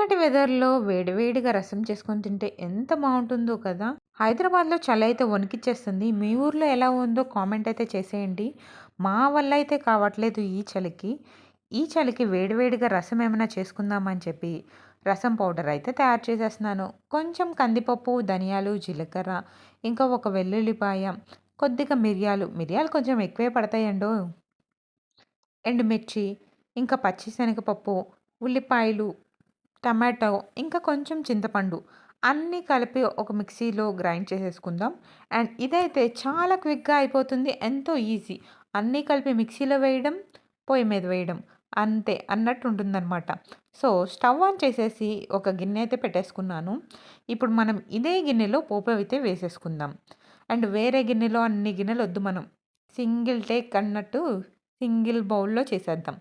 చల్లటి వెదర్‌లో వేడివేడిగా రసం చేసుకొని తింటే ఎంత బాగుంటుందో కదా! హైదరాబాద్‌లో చలి అయితే వణికిచ్చేస్తుంది. మీ ఊర్లో ఎలా ఉందో కామెంట్ అయితే చేసేయండి. మా వల్ల అయితే కావట్లేదు ఈ చలికి. ఈ చలికి వేడివేడిగా రసం ఏమైనా చేసుకుందామని చెప్పి రసం పౌడర్ అయితే తయారు చేసేస్తున్నాను. కొంచెం కందిపప్పు, ధనియాలు, జీలకర్ర, ఇంకా ఒక వెల్లుల్లిపాయ, కొద్దిగా మిరియాలు, మిరియాలు కొంచెం ఎక్కువే పడతాయండో. ఎండుమిర్చి, ఇంకా పచ్చిశనగపప్పు, ఉల్లిపాయలు టమాటో ఇంకా కొంచెం చింతపండు అన్నీ కలిపి ఒక మిక్సీలో గ్రైండ్ చేసేసుకుందాం. అండ్ ఇదైతే చాలా క్విక్గా అయిపోతుంది ఎంతో ఈజీ. అన్నీ కలిపి మిక్సీలో వేయడం పొయ్యి మీద వేయడం అంతే అన్నట్టు ఉంటుందన్నమాట. సో స్టవ్ ఆన్ చేసేసి ఒక గిన్నె అయితే పెట్టేసుకున్నాను. ఇప్పుడు మనం ఇదే గిన్నెలో పోపు అయితే వేసేసుకుందాం. అండ్ వేరే గిన్నెలో అన్ని గిన్నెలు వద్దు మనం. సింగిల్ టేక్ అన్నట్టు సింగిల్ బౌల్లో చేసేద్దాం.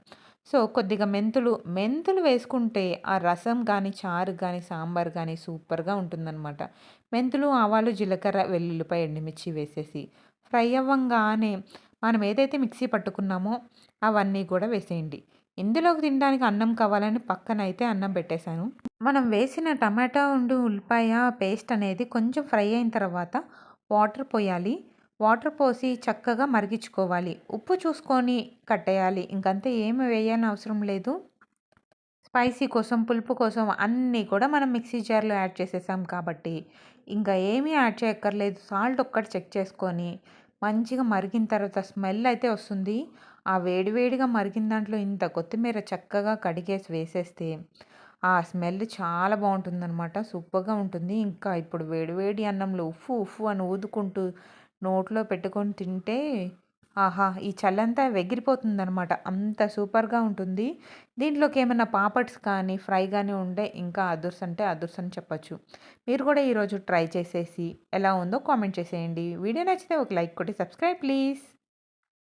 సో కొద్దిగా మెంతులు మెంతులు వేసుకుంటే ఆ రసం కానీ చారు కానీ సాంబార్ కానీ సూపర్గా ఉంటుందన్నమాట. మెంతులు ఆవాలు జీలకర్ర వెల్లుల్లిపాయ ఎండుమిర్చి వేసేసి ఫ్రై అవ్వంగానే మనం ఏదైతే మిక్సీ పట్టుకున్నామో అవన్నీ కూడా వేసేయండి. ఇందులోకి తినడానికి అన్నం కావాలని పక్కన అయితే అన్నం పెట్టేశాను. మనం వేసిన టమాటా ఉండు ఉల్లిపాయ పేస్ట్ అనేది కొంచెం ఫ్రై అయిన తర్వాత వాటర్ పోయాలి. వాటర్ పోసి చక్కగా మరిగించుకోవాలి. ఉప్పు చూసుకొని కట్టేయాలి. ఇంకంతే ఏమి వేయాలని అవసరం లేదు. స్పైసీ కోసం పులుపు కోసం అన్నీ కూడా మనం మిక్సీ జార్లో యాడ్ చేసేసాం కాబట్టి. ఇంకా ఏమీ యాడ్ చేయక్కర్లేదు. సాల్ట్ ఒక్కటి చెక్ చేసుకొని మంచిగా మరిగిన తర్వాత స్మెల్ అయితే వస్తుంది. ఆ వేడివేడిగా మరిగిన దాంట్లో ఇంత కొత్తిమీర చక్కగా కడిగేసి వేసేస్తే ఆ స్మెల్ చాలా బాగుంటుందన్నమాట. సూపర్గా ఉంటుంది. ఇంకా ఇప్పుడు వేడివేడి అన్నంలో ఉఫ్ఫు ఉఫ్ఫు అని ఊదుకుంటూ నోట్లో పెట్టుకొని తింటే ఆహా ఈ చల్లంతా ఎగిరిపోతుందనమాట అంత సూపర్గా ఉంటుంది. దీంట్లోకి ఏమైనా పాపడ్స్ కానీ ఫ్రై కానీ ఉంటే ఇంకా అదుర్స్ అంటే అదుర్స్ అని చెప్పచ్చు. మీరు కూడా ఈరోజు ట్రై చేసేసి ఎలా ఉందో కామెంట్ చేసేయండి. వీడియో నచ్చితే ఒక లైక్ కొట్టి సబ్స్క్రైబ్ ప్లీజ్.